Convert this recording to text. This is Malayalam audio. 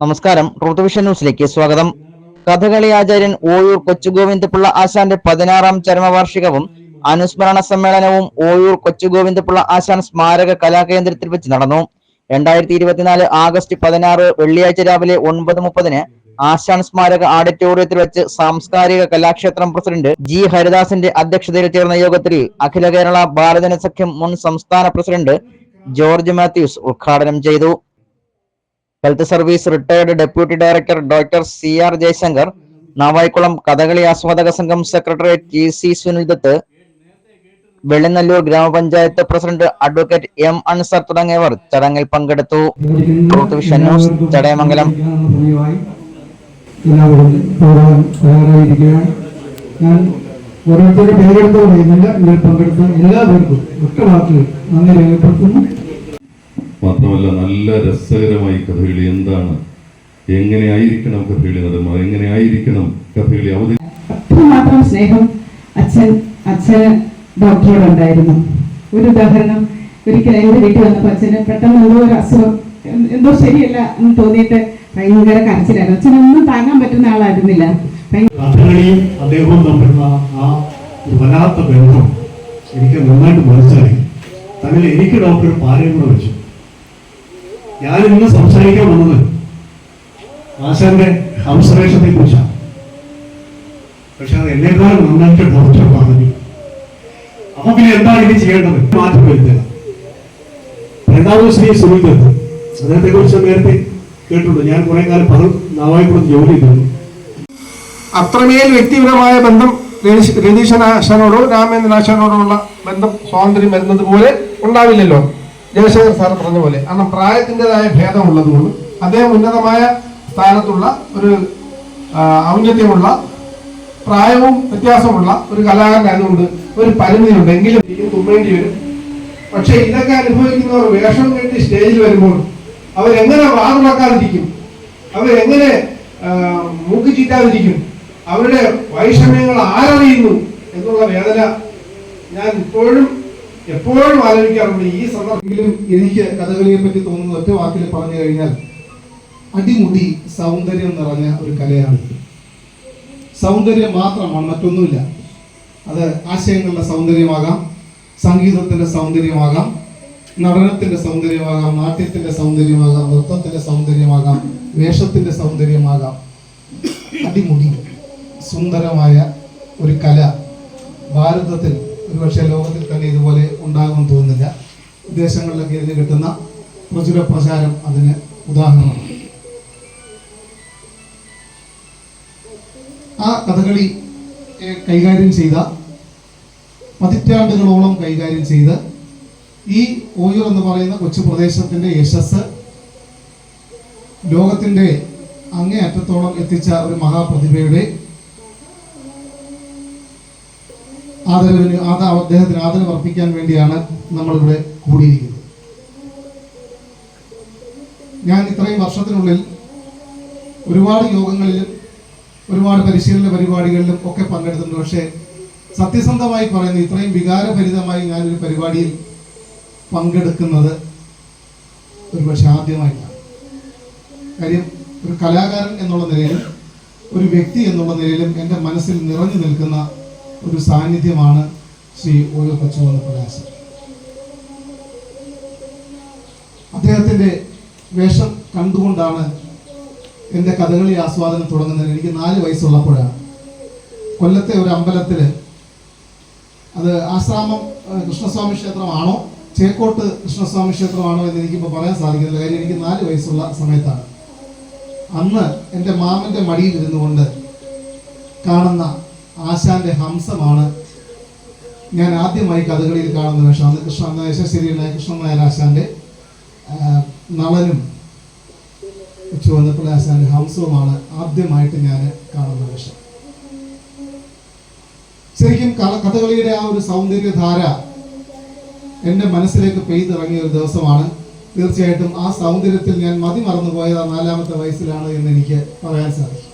നമസ്കാരം. ട്രൂത്ത് ന്യൂസിലേക്ക് സ്വാഗതം. കഥകളി ആചാര്യൻ ഓയൂർ കൊച്ചുഗോവിന്ദപിള്ള ആശാന്റെ പതിനാറാം ചരമവാർഷികവും അനുസ്മരണ സമ്മേളനവും ഓയൂർ കൊച്ചുഗോവിന്ദപിള്ള ആശാൻ സ്മാരക കലാകേന്ദ്രത്തിൽ വെച്ച് നടന്നു. രണ്ടായിരത്തി ഇരുപത്തിനാല് ആഗസ്റ്റ് പതിനാറ് വെള്ളിയാഴ്ച രാവിലെ ഒൻപത് മുപ്പതിന് ആശാൻ സ്മാരക ഓഡിറ്റോറിയത്തിൽ വെച്ച് സാംസ്കാരിക കലാക്ഷേത്രം പ്രസിഡന്റ് ജി ഹരിദാസിന്റെ അധ്യക്ഷതയിൽ ചേർന്ന യോഗത്തിൽ അഖില കേരള ബാലജന സഖ്യം മുൻ സംസ്ഥാന പ്രസിഡന്റ് ജോർജ് മാത്യൂസ് ഉദ്ഘാടനം ചെയ്തു. Health service retired deputy director doctor C R Jayashankar Navaikulam Kathakali ആസ്വാദക സംഘം secretary T C Sunil Dutt Vellinalloor ഗ്രാമപഞ്ചായത്ത് പ്രസിഡന്റ് അഡ്വക്കേറ്റ് എം അൻസർ തുടങ്ങിയവർ ചടങ്ങിൽ പങ്കെടുത്തു. ന്യൂസ് ചടയമംഗലം. ഞാൻ ഓരോരുത്തരുടെ പേരെടുത്ത് പറയുന്നില്ല ഇതിൽ പങ്കെടുത്ത എല്ലാവർക്കും ഒറ്റ വാക്കിൽ നന്ദി രേഖപ്പെടുത്തുന്നു. മാത്രമല്ല നല്ല രസകരമായി കഥകളി എന്താണ്? എങ്ങനെയായിരിക്കണം കഥകളി നടന്ന എങ്ങനെയായിരിക്കണം കഥകളി അവധി അത്രമാത്രം സ്നേഹം അച്ഛൻ അച്ഛന് ഡോക്ടറോടുണ്ടായിരുന്നു. ഒരു ഉദാഹരണം ഒരിക്കൽ എന്റെ വീട്ടിൽ വന്നപ്പോൾ അച്ഛന് പെട്ടെന്ന് എന്തോ ഒരു അസുഖം എന്തോ ശരിയല്ല എന്ന് തോന്നിയിട്ട് ഭയങ്കര കരച്ചിലായിരുന്നു. അച്ഛനൊന്നും താങ്ങാൻ പറ്റുന്ന ആളായിരുന്നില്ല. ഭയങ്കര കഥകളിയും അദ്ദേഹവും തമ്മിലുള്ള ആ ഒരു വല്ലാത്ത ബന്ധം എനിക്ക് നന്നായിട്ട് മനസ്സിലായി. തമ്മിൽ എനിക്ക് ഡോക്ടർ പാരയും കൂടെ വെച്ചു. ഞാൻ ഇന്ന് സംസാരിക്കാൻ വന്നത് ആശാന്റെ ഹംസവേഷത്തെ കുറിച്ചാണ്. പക്ഷെ അത് എന്നേക്കാളും നന്നായിട്ട് ഡോക്ടർ പറഞ്ഞു അപ്പൊ പിന്നെ എന്താണ് ഇനി ചെയ്യേണ്ടത്? മാറ്റം വരുത്തുക. രണ്ടാമത് ശ്രീ സുനിൽ ദത്ത് അദ്ദേഹത്തെ കുറിച്ച് നേരത്തെ കേട്ടിട്ടുണ്ട്. ഞാൻ കുറെ കാലം പല നാവായിക്കൂടെ ജോലി ചെയ്തിരുന്നു. അത്രമേൽ വ്യക്തിപരമായ ബന്ധം രതീശനാശാനോടോ രാമേന്ദ്രനാശാനോടോ ഉള്ള ബന്ധം സ്വാതന്ത്ര്യം വരുന്നത് പോലെ ഉണ്ടാവില്ലല്ലോ. ജയശങ്കർ സാർ പറഞ്ഞ പോലെ. കാരണം പ്രായത്തിന്റെതായ ഭേദമുള്ളതുകൊണ്ട് അദ്ദേഹം ഉന്നതമായ സ്ഥാനത്തുള്ള ഒരു ഔന്നത്യമുള്ള പ്രായവും വ്യത്യാസമുള്ള ഒരു കലാകാരനായതുകൊണ്ട് ഒരു പരിമിതിയുണ്ട്. എങ്കിലും തുമ്മേണ്ടി വരും. പക്ഷെ ഇതൊക്കെ അനുഭവിക്കുന്നവർ വേഷം കെട്ടി സ്റ്റേജിൽ വരുമ്പോൾ അവരെങ്ങനെ വാതുറക്കാതിരിക്കും? അവരെങ്ങനെ മൂക്ക് ചീറ്റാതിരിക്കും? അവരുടെ വൈഷമ്യങ്ങൾ ആരറിയുന്നു? എന്നുള്ള വേദന ഞാൻ ഇപ്പോഴും എപ്പോഴും ആലോചിക്കാറുണ്ട് ഈ സന്ദർഭത്തിലും എനിക്ക് കഥകളിയെ പറ്റി തോന്നുന്ന ഒറ്റ വാക്കിൽ പറഞ്ഞു കഴിഞ്ഞാൽ അടിമുടി സൗന്ദര്യം നിറഞ്ഞ ഒരു കലയാണ് സൗന്ദര്യം മാത്രമാണ് മറ്റൊന്നുമില്ല. അത് ആശയങ്ങളുടെ സൗന്ദര്യമാകാം സംഗീതത്തിന്റെ സൗന്ദര്യമാകാം നടനത്തിന്റെ സൗന്ദര്യമാകാം നാട്യത്തിന്റെ സൗന്ദര്യമാകാം നൃത്തത്തിന്റെ സൗന്ദര്യമാകാം വേഷത്തിന്റെ സൗന്ദര്യമാകാം. അടിമുടി സുന്ദരമായ ഒരു കല. ഭാരതത്തിൽ ഒരുപക്ഷെ ലോകത്തിൽ തന്നെ ഇതുപോലെ ഉണ്ടാകുമെന്ന് തോന്നുന്നില്ല. വിദേശങ്ങളിലൊക്കെ ഇതിന് കിട്ടുന്ന പ്രചുര പ്രചാരം അതിന് ഉദാഹരണമാണ്. ആ കഥകളി കൈകാര്യം ചെയ്ത പതിറ്റാണ്ടുകളോളം കൈകാര്യം ചെയ്ത് ഈ ഓയൂർ എന്ന് പറയുന്ന കൊച്ചു പ്രദേശത്തിന്റെ യശസ് ലോകത്തിന്റെ അങ്ങേയറ്റത്തോളം എത്തിച്ച ഒരു മഹാപ്രതിഭയുടെ ആദരവിന് ആദ അദ്ദേഹത്തിന് ആദരവ് അർപ്പിക്കാൻ വേണ്ടിയാണ് നമ്മളിവിടെ കൂടിയിരിക്കുന്നത്. ഞാൻ ഇത്രയും വർഷത്തിനുള്ളിൽ ഒരുപാട് യോഗങ്ങളിലും ഒരുപാട് പരിശീലന പരിപാടികളിലും ഒക്കെ പങ്കെടുത്തിട്ടുണ്ട്. പക്ഷേ സത്യസന്ധമായി പറയുന്നത് ഇത്രയും വികാരഭരിതമായി ഞാനൊരു പരിപാടിയിൽ പങ്കെടുക്കുന്നത് ഒരുപക്ഷെ ആദ്യമായിട്ടാണ്. കാര്യം ഒരു കലാകാരൻ എന്നുള്ള നിലയിലും ഒരു വ്യക്തി എന്നുള്ള നിലയിലും എന്റെ മനസ്സിൽ നിറഞ്ഞു നിൽക്കുന്ന ഒരു സാന്നിധ്യമാണ് ശ്രീ ഓയോ കൊച്ചുവന്ന പ്രകാശൻ. അദ്ദേഹത്തിന്റെ വേഷം കണ്ടുകൊണ്ടാണ് എന്റെ കഥകളി ആസ്വാദനം തുടങ്ങുന്നത്. എനിക്ക് നാല് വയസ്സുള്ളപ്പോഴാണ്. കൊല്ലത്തെ ഒരു അമ്പലത്തിൽ അത് ആശ്രാമം കൃഷ്ണസ്വാമി ക്ഷേത്രമാണോ ചേക്കോട്ട് കൃഷ്ണസ്വാമി ക്ഷേത്രമാണോ എന്ന് എനിക്കിപ്പോൾ പറയാൻ സാധിക്കുന്നില്ല. കാര്യം എനിക്ക് നാല് വയസ്സുള്ള സമയത്താണ്. അന്ന് എന്റെ മാമന്റെ മടിയിൽ ഇരുന്നു കൊണ്ട് കാണുന്ന ആശാന്റെ ഹംസമാണ് ഞാൻ ആദ്യമായി കഥകളിയിൽ കാണുന്ന വേഷം അന്ന് കൃഷ്ണ അന്ന് യശശ്ശേരിയുടെ കൃഷ്ണൻ നായർ ആശാന്റെ നളനും ചുവന്നപ്പിള്ള ആശാന്റെ ഹംസവുമാണ് ആദ്യമായിട്ട് ഞാൻ കാണുന്ന വേഷം ശരിക്കും കഥകളിയുടെ ആ ഒരു സൗന്ദര്യധാര എന്റെ മനസ്സിലേക്ക് പെയ്തിറങ്ങിയ ഒരു ദിവസമാണ്. തീർച്ചയായിട്ടും ആ സൗന്ദര്യത്തിൽ ഞാൻ മതി മറന്നുപോയത് നാലാമത്തെ വയസ്സിലാണ് എന്ന് എനിക്ക് പറയാൻ സാധിക്കും.